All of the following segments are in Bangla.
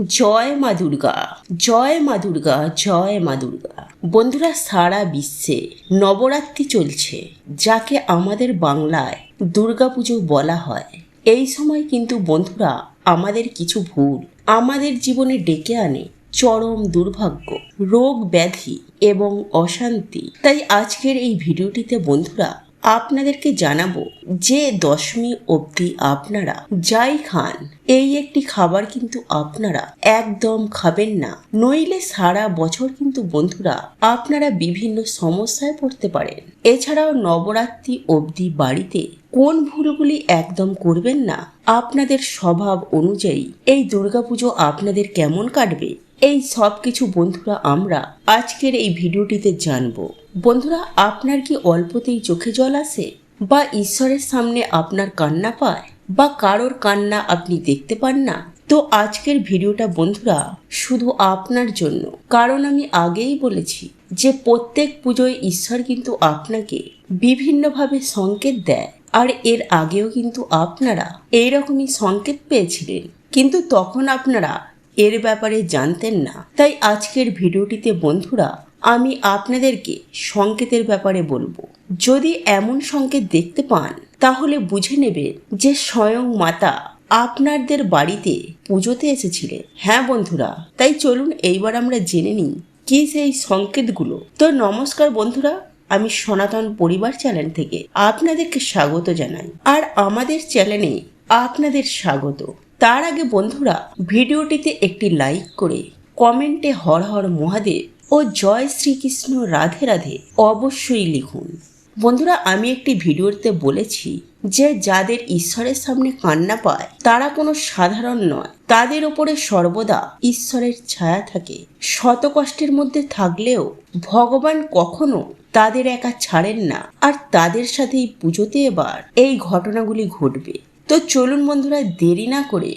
জয় মা দুর্গা, জয় মা দুর্গা, জয় মা দুর্গা। বন্ধুরা, সারা বিশ্বে নবরাত্রি চলছে, যাকে আমাদের বাংলায় দুর্গাপুজো বলা হয়। এই সময় কিন্তু বন্ধুরা, আমাদের কিছু ভুল, আমাদের জীবনে ডেকে আনে চরম দুর্ভাগ্য, রোগ ব্যাধি এবং অশান্তি। তাই আজকের এই ভিডিওটিতে বন্ধুরা আপনাদেরকে জানাব যে দশমী অবধি আপনারা যাই খান, এই একটি খাবার কিন্তু আপনারা একদম খাবেন না। নইলে সারা বছর কিন্তু বন্ধুরা আপনারা বিভিন্ন সমস্যায় পড়তে পারেন। এছাড়াও নবরাত্রি অবধি বাড়িতে কোন ভুলগুলি একদম করবেন না, আপনাদের স্বভাব অনুযায়ী এই দুর্গাপুজো আপনাদের কেমন কাটবে এই সব কিছু বন্ধুরা আমরা আজকের এই ভিডিওটিতে জানব। বন্ধুরা, আপনার কি অল্পতেই চোখে জল আসে বা ঈশ্বরের সামনে আপনার কান্না পায়? বা কারোর কান্না আপনি দেখতে পান না? তো আজকের ভিডিওটা বন্ধুরা শুধু আপনার জন্য। কারণ আমি আগেই বলেছি যে প্রত্যেক পুজোয় ঈশ্বর কিন্তু আপনাকে বিভিন্নভাবে সংকেত দেয়। আর এর আগেও কিন্তু আপনারা এইরকমই সংকেত পেয়েছিলেন। কিন্তু তখন আপনারা এর ব্যাপারে জানতেন না। তাই আজকের ভিডিওটিতে বন্ধুরা, আমি আপনাদেরকে সংকেতের ব্যাপারে বলব। যদি এমন সংকেত দেখতে পান, তাহলে বুঝে নেবেন যে স্বয়ং মাতা আপনাদের বাড়িতে পুজোতে এসেছিলেন। হ্যাঁ বন্ধুরা, তাই চলুন এইবার আমরা জেনে নিই কি সেই সংকেতগুলো। তো নমস্কার বন্ধুরা, আমি সনাতন পরিবার চ্যানেল থেকে আপনাদেরকে স্বাগত জানাই। আর আমাদের চ্যানেলে আপনাদের স্বাগত। তার আগে বন্ধুরা, ভিডিওটিতে একটি লাইক করে কমেন্টে হর হর মহাদেব ও জয় শ্রীকৃষ্ণ রাধে রাধে অবশ্যই লিখুন। বন্ধুরা, আমি একটি ভিডিওতে বলেছি যে, যাদের ঈশ্বরের সামনে কান্না পায়, তারা কোনো সাধারণ নয়। তাদের ওপরে সর্বদা ঈশ্বরের ছায়া থাকে। শত কষ্টের মধ্যে থাকলেও ভগবান কখনো তাদের একা ছাড়েন না। আর তাদের সাথেই পুজোতে এবার এই ঘটনাগুলি ঘটবে। তো চলুন বন্ধুরা, দেরি না করে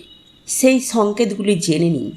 সেই সংকেতগুলি জেনে নিন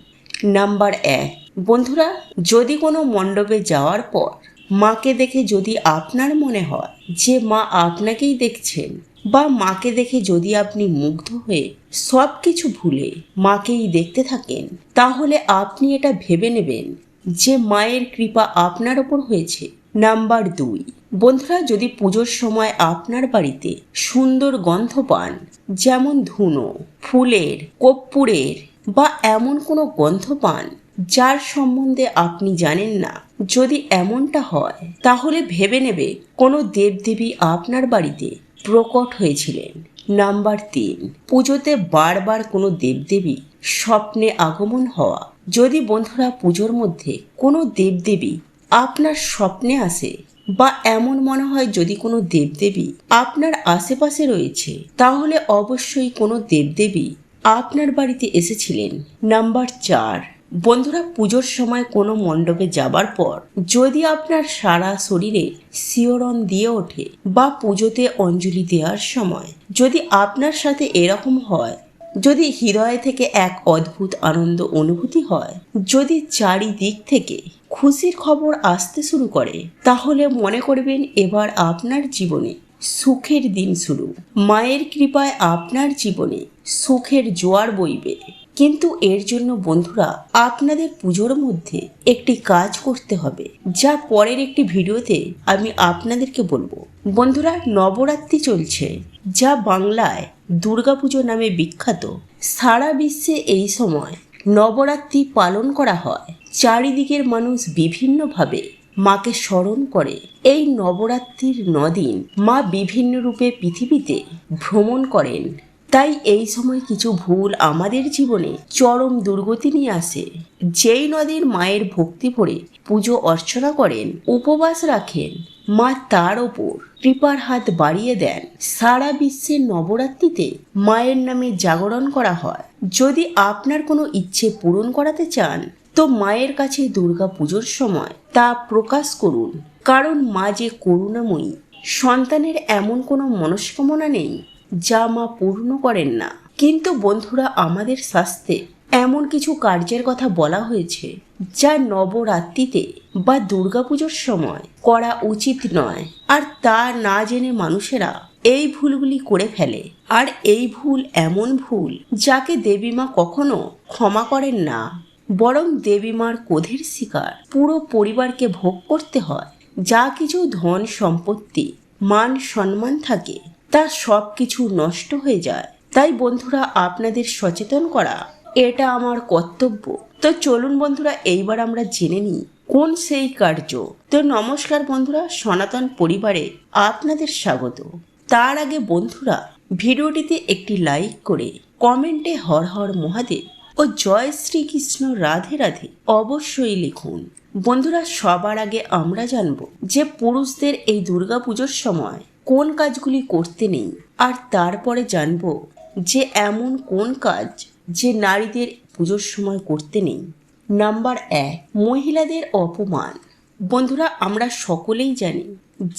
নাম্বার এক, বন্ধুরা, যদি কোনো মণ্ডপে যাওয়ার পর মাকে দেখে যদি আপনার মনে হয় যে মা আপনাকেই দেখছেন বা মাকে দেখে যদি আপনি মুগ্ধ হয়ে সব কিছু ভুলে মাকেই দেখতে থাকেন, তাহলে আপনি এটা ভেবে নেবেন যে মায়ের কৃপা আপনার ওপর হয়েছে। নাম্বার দুই বন্ধুরা, যদি পুজোর সময় আপনার বাড়িতে সুন্দর গন্ধ পান, যেমন ধুনো, ফুলের, কর্পূরের বা এমন কোনো গন্ধ পান, যার সম্বন্ধে আপনি জানেন না, যদি এমনটা হয়, তাহলে ভেবে নেবে কোনো দেবদেবী আপনার বাড়িতে প্রকট হয়েছিলেন। নাম্বার তিন, পুজোতে বারবার কোনো দেবদেবী স্বপ্নে আগমন হওয়া। যদি বন্ধুরা, পুজোর মধ্যে কোনো দেবদেবী আপনার স্বপ্নে আসে বা এমন মনে হয় যদি কোনো দেবদেবী আপনার আশেপাশে রয়েছে, তাহলে অবশ্যই কোনো দেবদেবী আপনার বাড়িতে এসেছিলেন। নাম্বার চার। বন্ধুরা, পুজোর সময় কোনো মণ্ডপে যাবার পর যদি আপনার সারা শরীরে শিওরণ দিয়ে ওঠে বা পুজোতে অঞ্জলি দেওয়ার সময় যদি আপনার সাথে এরকম হয়, যদি হৃদয় থেকে এক অদ্ভুত আনন্দ অনুভূতি হয়, যদি চারিদিক থেকে খুশির খবর আসতে শুরু করে, তাহলে মনে করবেন এবার আপনার জীবনে সুখের দিন শুরু। মায়ের কৃপায় আপনার জীবনে সুখের জোয়ার বইবে। কিন্তু এর জন্য বন্ধুরা, আপনাদের পুজোর মধ্যে একটি কাজ করতে হবে, যা পরের একটি ভিডিওতে আমি আপনাদেরকে বলব। বন্ধুরা, নবরাত্রি চলছে, যা বাংলায় দুর্গাপুজো নামে বিখ্যাত। সারা বিশ্বে এই সময় নবরাত্রি পালন করা হয়। চারিদিকের মানুষ বিভিন্নভাবে মাকে স্মরণ করে। এই নবরাত্রির নদিন মা বিভিন্ন রূপে পৃথিবীতে ভ্রমণ করেন। তাই এই সময় কিছু ভুল আমাদের জীবনে চরম দুর্গতি নিয়ে আসে। যেই নদীর মায়ের ভক্তি ভরে পুজো অর্চনা করেন, উপবাস রাখেন, মা তার ওপর কৃপার হাত বাড়িয়ে দেন। সারা বিশ্বের নবরাত্রিতে মায়ের নামে জাগরণ করা হয়। যদি আপনার কোনো ইচ্ছে পূরণ করাতে চান তো মায়ের কাছে দুর্গা পুজোর সময় তা প্রকাশ করুন। কারণ মা যে করুণাময়ী, সন্তানের এমন কোনো মনস্কামনা নেই যা মা পূর্ণ করেন না। কিন্তু বন্ধুরা, আমাদের শাস্ত্রে এমন কিছু কার্যের কথা বলা হয়েছে যা নবরাত্রিতে বা দুর্গাপুজোর সময় করা উচিত নয়। আর তা না জেনে মানুষেরা এই ভুলগুলি করে ফেলে। আর এই ভুল এমন ভুল যাকে দেবী মা কখনো ক্ষমা করেন না। বরং দেবীমার ক্রোধের শিকার। পুরো পরিবারকে ভোগ করতে হয়। যা কিছু ধন সম্পত্তি, মান সম্মান থাকে, তা সব কিছু নষ্ট হয়ে যায়। তাই বন্ধুরা, আপনাদের সচেতন করা, এটা আমার কর্তব্য। তো চলুন বন্ধুরা, এইবার আমরা জেনে নিই, কোন সেই কার্য? তো নমস্কার বন্ধুরা, সনাতন পরিবারে আপনাদের স্বাগত। তার আগে বন্ধুরা, ভিডিওটিতে একটি লাইক করে, কমেন্টে হর হর মহাদেব ও জয় শ্রীকৃষ্ণ রাধে রাধে অবশ্যই লিখুন। বন্ধুরা, সবার আগে আমরা জানব যে পুরুষদের এই দুর্গাপুজোর সময় কোন কাজগুলি করতে নেই, আর তারপরে জানব যে এমন কোন কাজ যে নারীদের পুজোর সময় করতে নেই। নাম্বার এক, মহিলাদের অপমান। বন্ধুরা, আমরা সকলেই জানি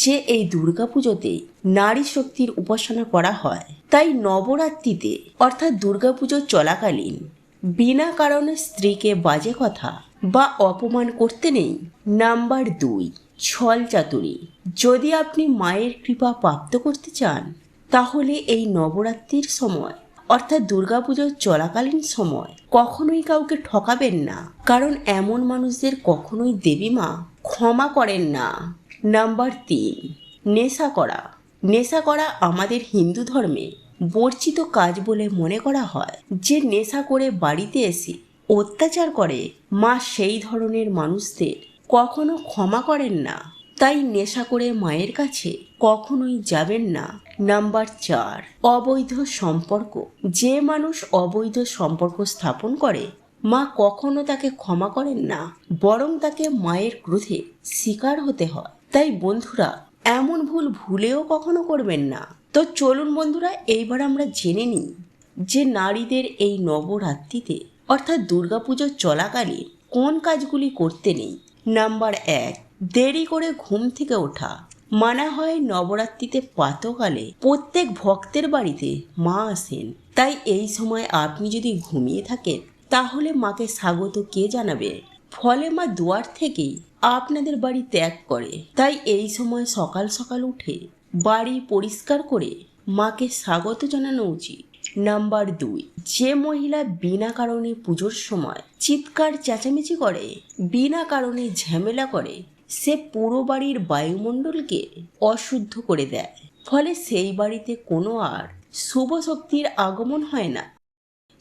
যে এই দুর্গাপুজোতে নারী শক্তির উপাসনা করা হয়। তাই নবরাত্রিতে, অর্থাৎ দুর্গাপুজো চলাকালীন বিনা কারণে স্ত্রীকে বাজে কথা বা অপমান করতে নেই। নাম্বার দুই, ছল চাতুরি। যদি আপনি মায়ের কৃপা প্রাপ্ত করতে চান, তাহলে এই নবরাত্রির সময়, অর্থাৎ দুর্গাপুজোর চলাকালীন সময়, কখনোই কাউকে ঠকাবেন না। কারণ এমন মানুষদের কখনোই দেবী মা ক্ষমা করেন না। নাম্বার তিন, নেশা করা। নেশা করা আমাদের হিন্দু ধর্মে বর্জিত কাজ বলে মনে করা হয় যে নেশা করে বাড়িতে এসে অত্যাচার করে মা সেই ধরনের মানুষদের কখনো ক্ষমা করেন না। তাই নেশা করে মায়ের কাছে কখনোই যাবেন না। নাম্বার চার, অবৈধ সম্পর্ক। যে মানুষ অবৈধ সম্পর্ক স্থাপন করে, মা কখনো তাকে ক্ষমা করেন না, বরং তাকে মায়ের ক্রোধে শিকার হতে হয়। তাই বন্ধুরা, এমন ভুল ভুলেও কখনো করবেন না। তো চলুন বন্ধুরা, এইবার আমরা জেনে নিই যে নারীদের এই নবরাত্রিতে, অর্থাৎ দুর্গাপুজো চলাকালীন কোন কাজগুলি করতে নেই। নাম্বার এক, দেরি করে ঘুম থেকে ওঠা। মানা হয় নবরাত্রিতে প্রাতকালে প্রত্যেক ভক্তের বাড়িতে মা আসেন। তাই এই সময় আপনি যদি ঘুমিয়ে থাকেন, তাহলে মাকে স্বাগত কে জানাবে? ফলে মা দুয়ার থেকেই আপনাদের বাড়ি ত্যাগ করে। তাই এই সময় সকাল সকাল উঠে বাড়ি পরিষ্কার করে মাকে স্বাগত জানানো উচিত। নাম্বার দুই, যে মহিলা বিনা কারণে পুজোর সময় চিৎকার চেঁচামেচি করে, বিনা কারণে ঝামেলা করে, সে পুরো বাড়ির বায়ুমণ্ডলকে অশুদ্ধ করে দেয়। ফলে সেই বাড়িতে কোনো আর শুভ শক্তির আগমন হয় না।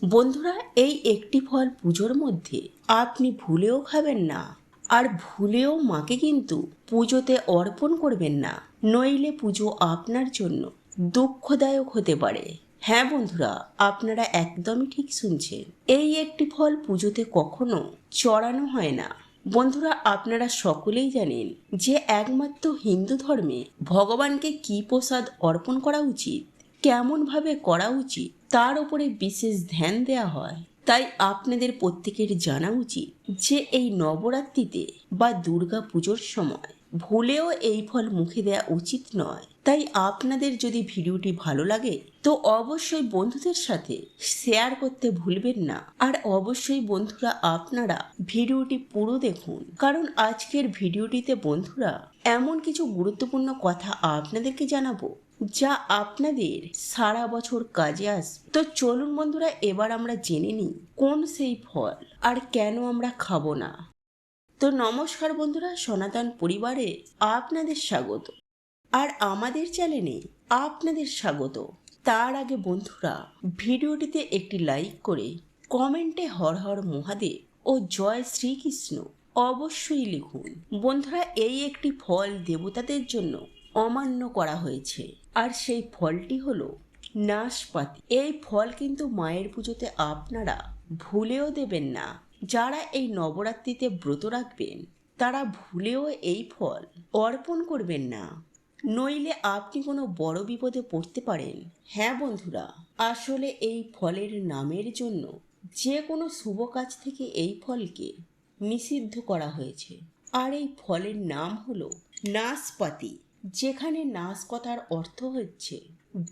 বন্ধুরা, এই একটি ফল পুজোর মধ্যে আপনি ভুলেও খাবেন না। আর ভুলেও মাকে কিন্তু পুজোতে অর্পণ করবেন না। নইলে পুজো আপনার জন্য দুঃখদায়ক হতে পারে। হ্যাঁ বন্ধুরা, আপনারা একদমই ঠিক শুনছেন। এই একটি ফল পুজোতে কখনো চড়ানো হয় না। বন্ধুরা, আপনারা সকলেই জানেন যে একমাত্র হিন্দু ধর্মে ভগবানকে কি প্রসাদ অর্পণ করা উচিত, কেমনভাবে করা উচিত, তার উপরে বিশেষ ধ্যান দেওয়া হয়। তাই আপনাদের প্রত্যেকের জানা উচিত যে এই নবরাত্রিতে বা দুর্গা পুজোর সময় ভুলেও এই ফল মুখে দেওয়া উচিত নয়। তাই আপনাদের যদি ভিডিওটি ভালো লাগে, তো অবশ্যই বন্ধুদের সাথে শেয়ার করতে ভুলবেন না। আর অবশ্যই বন্ধুরা, আপনারা ভিডিওটি পুরো দেখুন। কারণ আজকের ভিডিওটিতে বন্ধুরা এমন কিছু গুরুত্বপূর্ণ কথা আপনাদেরকে জানাব, যা আপনাদের সারা বছর কাজে আসবে। তো চলুন বন্ধুরা, এবার আমরা জেনে নিই কোন সেই ফল আর কেন আমরা খাব না। তো নমস্কার বন্ধুরা, সনাতন পরিবারে আপনাদের স্বাগত। আর আমাদের চ্যানেলে আপনাদের স্বাগত। তার আগে বন্ধুরা, ভিডিওটিতে একটি লাইক করে কমেন্টে হর হর মহাদেব ও জয় শ্রীকৃষ্ণ অবশ্যই লিখুন। বন্ধুরা, এই একটি ফল দেবতাদের জন্য অমান্য করা হয়েছে। আর সেই ফলটি হলো নাশপাতি। এই ফল কিন্তু মায়ের পুজোতে আপনারা ভুলেও দেবেন না। যারা এই নবরাত্রিতে ব্রত রাখবেন, তারা ভুলেও এই ফল অর্পণ করবেন না। নইলে আপনি কোনো বড় বিপদে পড়তে পারেন। হ্যাঁ বন্ধুরা, আসলে এই ফলের নামের জন্য যে কোনো শুভ কাজ থেকে এই ফলকে নিষিদ্ধ করা হয়েছে। আর এই ফলের নাম হলো নাশপাতি, যেখানে নাশ কথার অর্থ হচ্ছে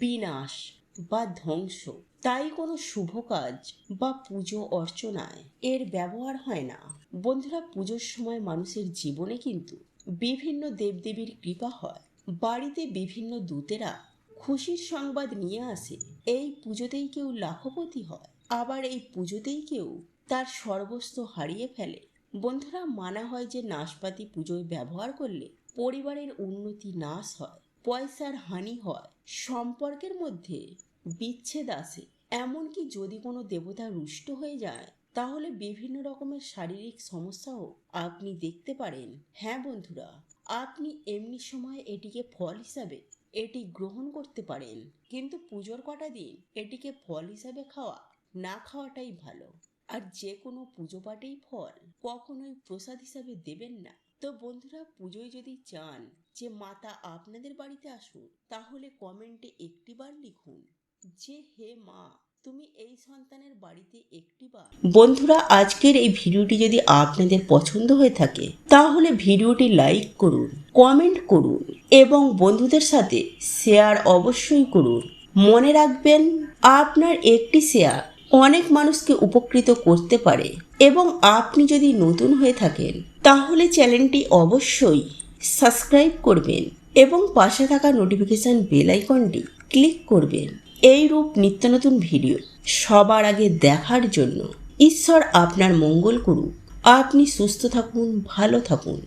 বিনাশ বা ধ্বংস। তাই কোনো শুভ কাজ বা পুজো অর্চনায় এর ব্যবহার হয় না। বন্ধুরা, পুজোর সময় মানুষের জীবনে কিন্তু বিভিন্ন দেবদেবীর কৃপা হয়। বাড়িতে বিভিন্ন দূতেরা খুশির সংবাদ নিয়ে আসে। এই পুজোতেই কেউ লাখপতি হয়, আবার এই পুজোতেই কেউ তার সর্বস্ব হারিয়ে ফেলে। বন্ধুরা, মানা হয় যে নাশপাতি পুজোয় ব্যবহার করলে পরিবারের উন্নতি নাশ হয়, পয়সার হানি হয়, সম্পর্কের মধ্যে বিচ্ছেদ আসে। এমনকি যদি কোনো দেবতা রুষ্ট হয়ে যায়, তাহলে বিভিন্ন রকমের শারীরিক সমস্যাও আপনি দেখতে পারেন। হ্যাঁ বন্ধুরা, আপনি এমনি সময় এটিকে ফল হিসাবে, এটি গ্রহণ করতে পারেন। কিন্তু পুজোর কটা দিন এটিকে ফল হিসাবে খাওয়া, না খাওয়াটাই ভালো। আর যে কোনো পুজো পাঠেই ফল কখনোই প্রসাদ হিসাবে দেবেন না। তো বন্ধুরা, পুজোয় যদি চান যে মাতা আপনাদের বাড়িতে আসুন, তাহলে কমেন্টে একটিবার লিখুন যে হে মা, তুমি এই সন্তানের বাড়িতে একটিবার। বন্ধুরা, আজকের এই ভিডিওটি যদি আপনাদের পছন্দ হয়ে থাকে, তাহলে ভিডিওটি লাইক করুন, কমেন্ট করুন এবং বন্ধুদের সাথে শেয়ার অবশ্যই করুন। মনে রাখবেন, আপনার একটি শেয়ার অনেক মানুষকে উপকৃত করতে পারে এবং আপনি যদি নতুন হয়ে থাকেন, তাহলে চ্যানেলটি অবশ্যই সাবস্ক্রাইব করবেন এবং পাশে থাকা নোটিফিকেশান বেল আইকনটি ক্লিক করবেন। এই রূপ নিত্য নতুন ভিডিও সবার আগে দেখার জন্য ঈশ্বর আপনার মঙ্গল করুক। আপনি সুস্থ থাকুন, ভালো থাকুন।